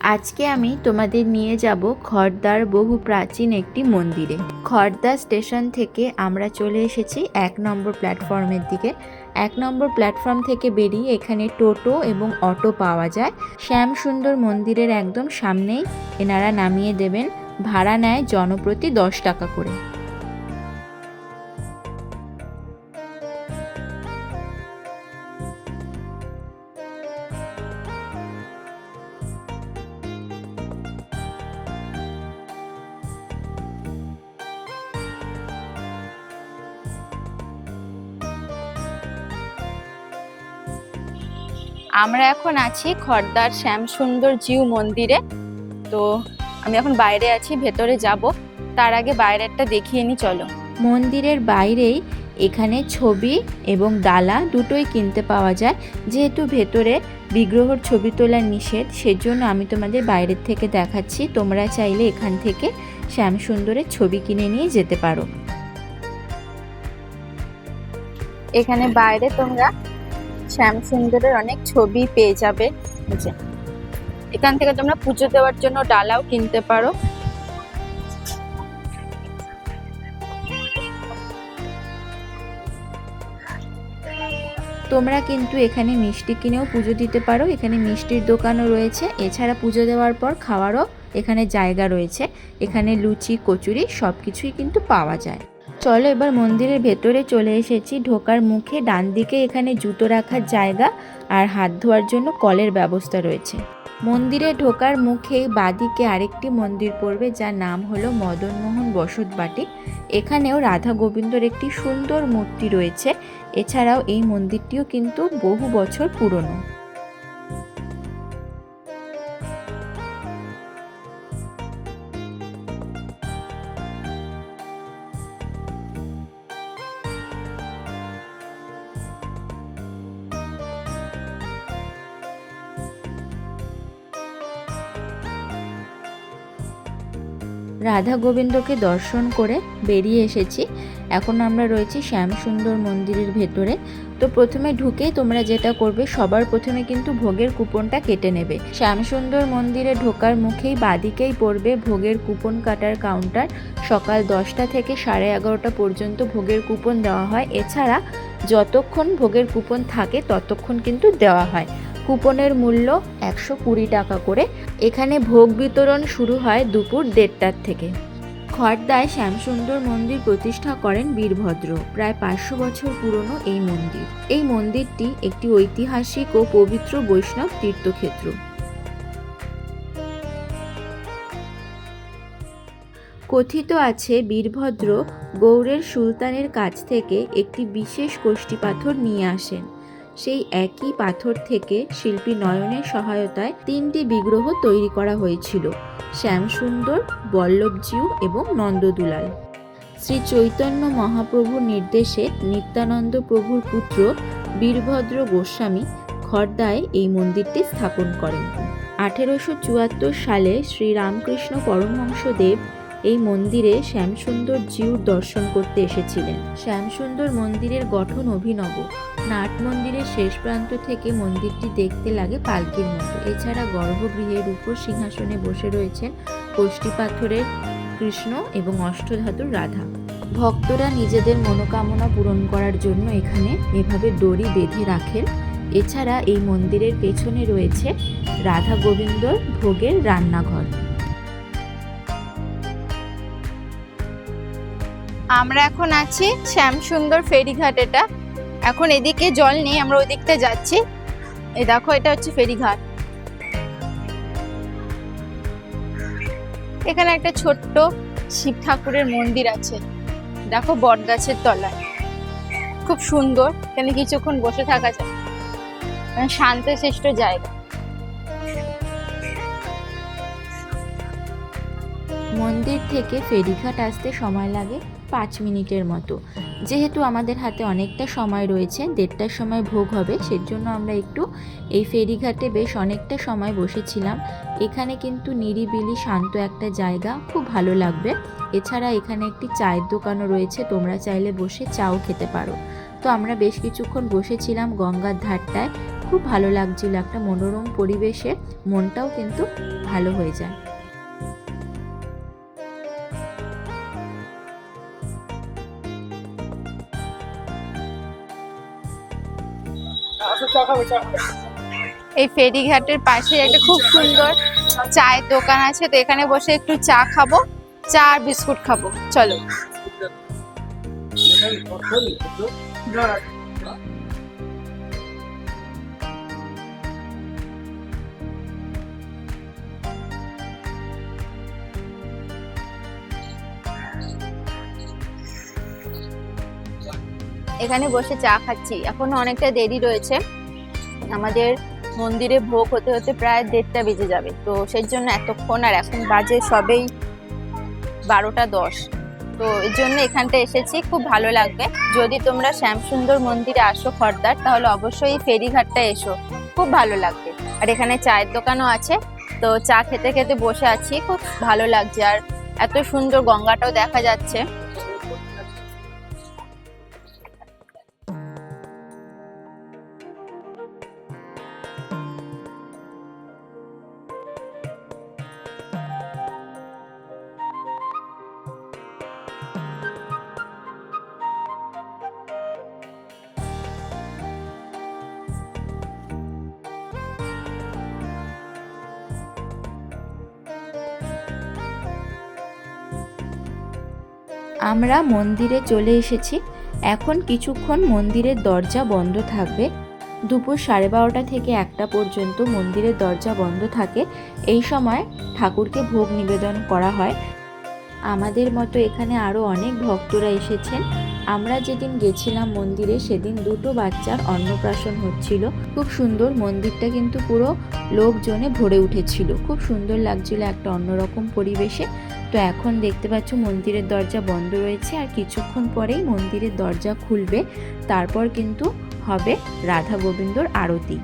আজকে আমি তোমাদের নিয়ে যাব খড়দার বহু প্রাচীন একটি মন্দিরে। খড়দা স্টেশন থেকে আমরা চলে এসেছি এক নম্বর প্ল্যাটফর্মের দিকে। এক নম্বর প্ল্যাটফর্ম থেকে বেরিয়ে এখানে টোটো এবং অটো পাওয়া যায়। শ্যাম সুন্দর মন্দিরের একদম সামনেই এনারা নামিয়ে দেবেন। ভাড়া নেয় জনপ্রতি দশ টাকা করে। আমরা এখন আছি খড়দার শ্যামসুন্দর জিউ মন্দিরে। তো আমি এখন বাইরে আছি ভেতরে যাব। তার আগে বাইরেরটা দেখিয়ে নি চলো। মন্দিরের বাইরেই এখানে ছবি এবং ডালা দুটোই কিনতে পাওয়া যায়। যেহেতু ভেতরে বিগ্রহর ছবি তোলা নিষেধ সেজন্য আমি তোমাদের বাইরের থেকে দেখাচ্ছি। তোমরা চাইলে এখান থেকে শ্যামসুন্দরের ছবি কিনে নিয়ে যেতে পারো। এখানে বাইরে তোমরা শ্যামসুন্দরের অনেক ছবি পেয়ে যাবে। এখান থেকে তোমরা পুজো দেওয়ার জন্য ডালাও কিনতে পারো। তোমরা কিন্তু এখানে মিষ্টি কিনেও পুজো দিতে পারো। এখানে মিষ্টির দোকানও রয়েছে। এছাড়া পুজো দেওয়ার পর খাওয়ারও এখানে জায়গা রয়েছে। এখানে লুচি, কচুরি সব কিছুই কিন্তু পাওয়া যায়। চলো এবার মন্দিরের ভেতরে চলে এসেছি। ঢোকার মুখে ডান দিকে এখানে জুতো রাখার জায়গা আর হাত ধোয়ার জন্য কলের ব্যবস্থা রয়েছে। মন্দিরে ঢোকার মুখেই বাদিকে আরেকটি মন্দির পড়বে যার নাম হলো মদনমোহন বসত বাটি। এখানেও রাধা গোবিন্দর একটি সুন্দর মূর্তি রয়েছে। এছাড়াও এই মন্দিরটিও কিন্তু বহু বছর পুরনো। রাধা গোবিন্দকে দর্শন করে বেরিয়ে এসেছি। এখন আমরা রয়েছি শ্যামসুন্দর মন্দিরের ভেতরে। তো প্রথমে ঢুকেই তোমরা যেটা করবে, সবার প্রথমে কিন্তু ভোগের কুপনটা কেটে নেবে। শ্যামসুন্দর মন্দিরে ঢোকার মুখেই বাদিকেই পড়বে ভোগের কুপন কাটার কাউন্টার সকাল দশটা থেকে সাড়ে এগারোটা পর্যন্ত ভোগের কুপন দেওয়া হয়। এছাড়া যতক্ষণ ভোগের কুপন থাকে, ততক্ষণ কিন্তু দেওয়া হয়। কুপনের মূল্য একশো কুড়ি টাকা করে। এখানে ভোগ বিতরণ শুরু হয় দুপুর দেড়টার থেকে। খড়দায় শ্যামসুন্দর মন্দির প্রতিষ্ঠা করেন বীরভদ্র। প্রায় পাঁচশো বছর পুরনো এই মন্দির। এই মন্দিরটি একটি ঐতিহাসিক ও পবিত্র বৈষ্ণব তীর্থক্ষেত্র। কথিত আছে, বীরভদ্র গৌড়ের সুলতানের কাছ থেকে একটি বিশেষ কোষ্ঠী পাথর নিয়ে আসেন। সেই একই পাথর থেকে শিল্পী নয়নের সহায়তায় তিনটি বিগ্রহ তৈরি করা হয়েছিল, শ্যামসুন্দর, বল্লভজিউ এবং নন্দদুলাল। শ্রী চৈতন্য মহাপ্রভুর নির্দেশে নিত্যানন্দ প্রভুর পুত্র বীরভদ্র গোস্বামী খর্দায় এই মন্দিরটি স্থাপন করেন। আঠেরোশো চুয়াত্তর সালে শ্রী রামকৃষ্ণ পরমহংসদেব এই মন্দিরে শ্যামসুন্দর জিউর দর্শন করতে এসেছিলেন। শ্যামসুন্দর মন্দিরের গঠন অভিনব। নাট মন্দিরের শেষ প্রান্ত থেকে মন্দিরটি দেখতে লাগে পালকির মতো। এছাড়া গর্ভগৃহের উপর সিংহাসনে বসে রয়েছেন কষ্টি পাথরের কৃষ্ণ এবং অষ্টধাতুর রাধা। ভক্তরা নিজেদের মনোকামনা পূরণ করার জন্য এখানে এভাবে দড়ি বেঁধে রাখেন। এছাড়া এই মন্দিরের পেছনে রয়েছে রাধা গোবিন্দর ভোগের রান্নাঘর। আমরা এখন আছি শ্যামসুন্দর ফেরিঘাট এটা। এখন এদিকে জল নেই, আমরা ওই দিকতে যাচ্ছি। এই দেখো, এটা হচ্ছে ফেরিঘাট। এখানে একটা ছোট্ট শিব ঠাকুরের মন্দির আছে। দেখো, বট গাছের তলায়। খুব সুন্দর। এখানে কিছুক্ষণ বসে থাকা যায়। মানে শান্তশিষ্ট জায়গা। মন্দির থেকে ফেরিঘাট আসতে সময় লাগে। পাঁচ মিনিটের মতো। যেহেতু আমাদের হাতে অনেকটা সময় রয়েছে, দেড়টার সময় ভোগ হবে, সেজন্য আমরা একটু এই ফেরিঘাটে বেশ অনেকটা সময় বসেছিলাম। এখানে কিন্তু নিরিবিলি শান্ত একটা জায়গা, খুব ভালো লাগবে। এছাড়া এখানে একটি চায়ের দোকানও রয়েছে, তোমরা চাইলে বসে চাও খেতে পারো। তো আমরা বেশ কিছুক্ষণ বসেছিলাম গঙ্গার ধারটায়। খুব ভালো লাগছিল একটা মনোরম পরিবেশে, মনটাও কিন্তু ভালো হয়ে যায়। এই ফেরিঘাটের পাশে একটা খুব সুন্দর চায়ের দোকান আছে তো এখানে বসে একটু চা খাব চা আর বিস্কুট খাব চলো এখানে বসে চা খাচ্ছি। এখনও অনেকটা দেরি রয়েছে। আমাদের মন্দিরে ভোগ হতে হতে প্রায় দেড়টা বেজে যাবে। তো সেই জন্য এতক্ষণ আর এখন বাজে সবেই বারোটা দশ। তো এর জন্য এখানটা এসেছি, খুব ভালো লাগবে। যদি তোমরা শ্যামসুন্দর মন্দিরে আসো খর্দার, তাহলে অবশ্যই ফেরিঘাটটা এসো। খুব ভালো লাগবে। আর এখানে চায়ের দোকানও আছে। তো চা খেতে খেতে বসে আছি, খুব ভালো লাগছে। আর এত সুন্দর গঙ্গাটাও দেখা যাচ্ছে। আমরা মন্দিরে চলে এসেছি। এখন কিছুক্ষণ মন্দিরের দরজা বন্ধ থাকবে। দুপুর সাড়ে বারোটা থেকে একটা পর্যন্ত মন্দিরের দরজা বন্ধ থাকে। এই সময় ঠাকুরকে ভোগ নিবেদন করা হয়। আমাদের মতো এখানে আরও অনেক ভক্তরা এসেছেন। আমরা যেদিন গেছিলাম মন্দিরে, সেদিন দুটো বাচ্চার অন্নপ্রাশন হচ্ছিল। খুব সুন্দর মন্দিরটা কিন্তু পুরো লোকজনে ভরে উঠেছিল। খুব সুন্দর লাগছিল একটা অন্যরকম পরিবেশে। তো এখন দেখতে পাচ্ছ মন্দিরের দরজা বন্ধ রয়েছে আর কিছুক্ষণ পরেই মন্দিরের দরজা খুলবে। তারপর কিন্তু হবে রাধা গোবিন্দর আরতি।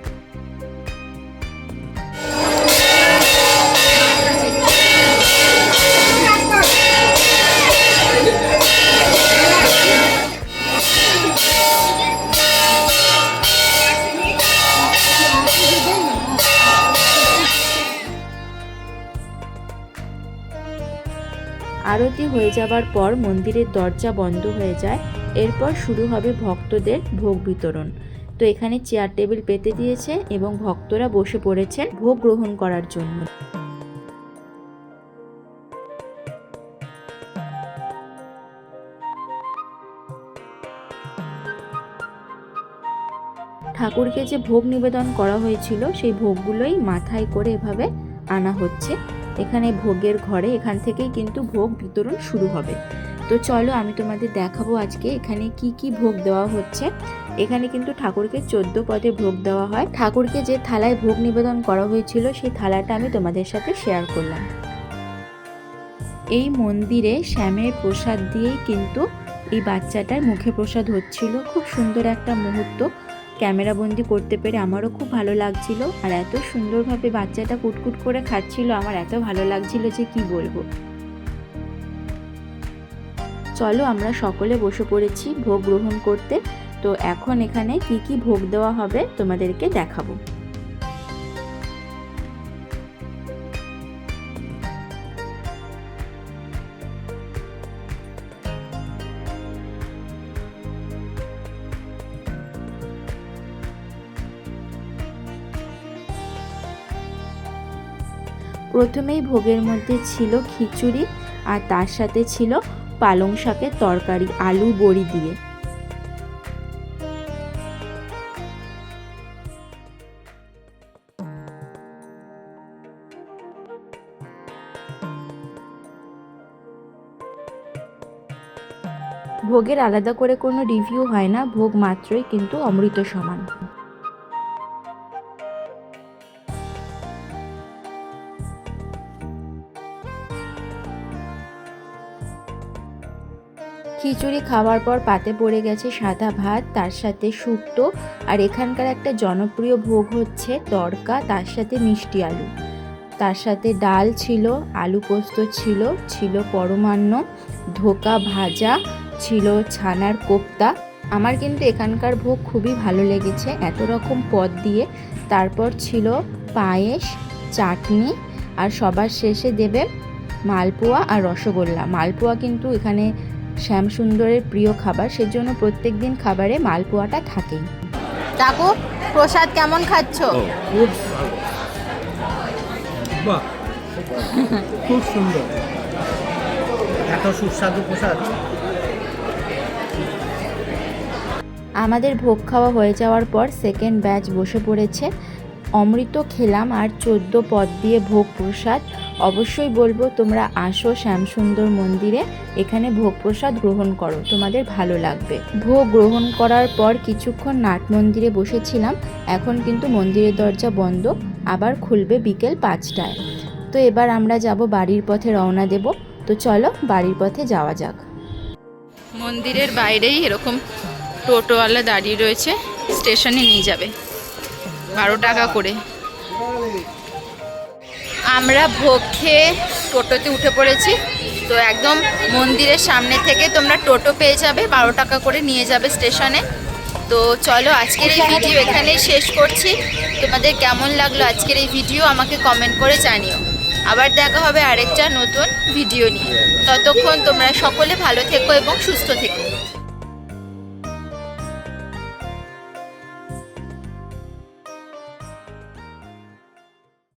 আরতি হয়ে যাবার পর মন্দিরের দরজা বন্ধ হয়ে যায়। এরপর শুরু হবে ভক্তদের ভোগ বিতরণ। তো এখানে চেয়ার টেবিল পেতে দিয়েছে এবং ভক্তরা বসে পড়েছেন ভোগ গ্রহণ করার জন্য। ঠাকুরকে যে ভোগ নিবেদন করা হয়েছিল, সেই ভোগগুলোই মাথায় করে এভাবে আনা হচ্ছে। এখানে ভোগের ঘরে এখান থেকেই কিন্তু ভোগ বিতরণ শুরু হবে। তো চলো আমি তোমাদের দেখাবো আজকে এখানে কি কি ভোগ দেওয়া হচ্ছে। এখানে কিন্তু ঠাকুরকে চোদ্দ পদে ভোগ দেওয়া হয়। ঠাকুরকে যে থালায় ভোগ নিবেদন করা হয়েছিল সেই থালাটা আমি তোমাদের সাথে শেয়ার করলাম। এই মন্দিরে শ্যামের প্রসাদ দিয়েই কিন্তু এই বাচ্চাটার মুখে প্রসাদ হচ্ছিল। খুব সুন্দর একটা মুহূর্ত। ক্যামেরাবন্দি করতে পেরে আমারও খুব ভালো লাগছিল। আর এত সুন্দরভাবে বাচ্চাটা কুটকুট করে খাচ্ছিল, আমার এত ভালো লাগছিল যে কি বলব। চলো আমরা সকলে বসে পড়েছি ভোগ গ্রহণ করতে। তো এখন এখানে কি কি ভোগ দেওয়া হবে তোমাদেরকে দেখাবো। প্রথমেই ভোগের মধ্যে ছিল খিচুড়ি আর তার সাথে ছিল পালং শাকের তরকারি, আলু বড়ি দিয়ে। ভোগের আলাদা করে কোনো রিভিউ হয় না, ভোগ মাত্রই কিন্তু অমৃত সমান। খিচুড়ি খাওয়ার পর পাতে পড়ে গেছে সাদা ভাত, তার সাথে শুক্তো আর এখানকার একটা জনপ্রিয় ভোগ হচ্ছে তড়কা, তার সাথে মিষ্টি আলু। তার সাথে ডাল ছিল, আলু পোস্ত ছিল ছিল পরমান্ন, ধোকা ভাজা, ছিল ছানার কোপ্তা। আমার কিন্তু এখানকার ভোগ খুবই ভালো লেগেছে, এত রকম পদ দিয়ে। তারপর ছিল পায়েস, চাটনি আর সবার শেষে দেবে মালপোয়া আর রসগোল্লা। মালপোয়া কিন্তু এখানে শ্যামসুন্দরের প্রিয় খাবার সেজন্য প্রত্যেক দিন খাবারে মালপোয়াটা থাকেই। কাকু প্রসাদ কেমন খাচ্ছ? খুব সুন্দর। এত সুস্বাদু প্রসাদ। আমাদের ভোগ খাওয়া হয়ে যাওয়ার পর সেকেন্ড ব্যাচ বসে পড়েছে। অমৃত খেলাম আর চোদ্দ পদ দিয়ে ভোগ প্রসাদ অবশ্যই বলব, তোমরা আসো শ্যামসুন্দর মন্দিরে, এখানে ভোগ প্রসাদ গ্রহণ করো, তোমাদের ভালো লাগবে। ভোগ গ্রহণ করার পর কিছুক্ষণ নাট মন্দিরে বসেছিলাম, এখন কিন্তু মন্দিরের দরজা বন্ধ, আবার খুলবে বিকেল পাঁচটায়। তো এবার আমরা যাব বাড়ির পথে রওনা দেব, তো চলো বাড়ির পথে যাওয়া যাক। মন্দিরের বাইরেই এরকম টোটোওয়ালা দাঁড়িয়ে রয়েছে, স্টেশনে নিয়ে যাবে, বারো টাকা করে। আমরা ভোগ খেয়ে টোটোতে উঠে পড়েছি। তো একদম মন্দিরের সামনে থেকে তোমরা টোটো পেয়ে যাবে, বারো টাকা করে নিয়ে যাবে স্টেশনে। তো চলো আজকের এই ভিডিও এখানেই শেষ করছি। তোমাদের কেমন লাগল আজকের এই ভিডিও আমাকে কমেন্ট করে জানিও। আবার দেখা হবে আরেকটা নতুন ভিডিও নিয়ে। ততক্ষণ তোমরা সকলে ভালো থেকো এবং সুস্থ থেকো।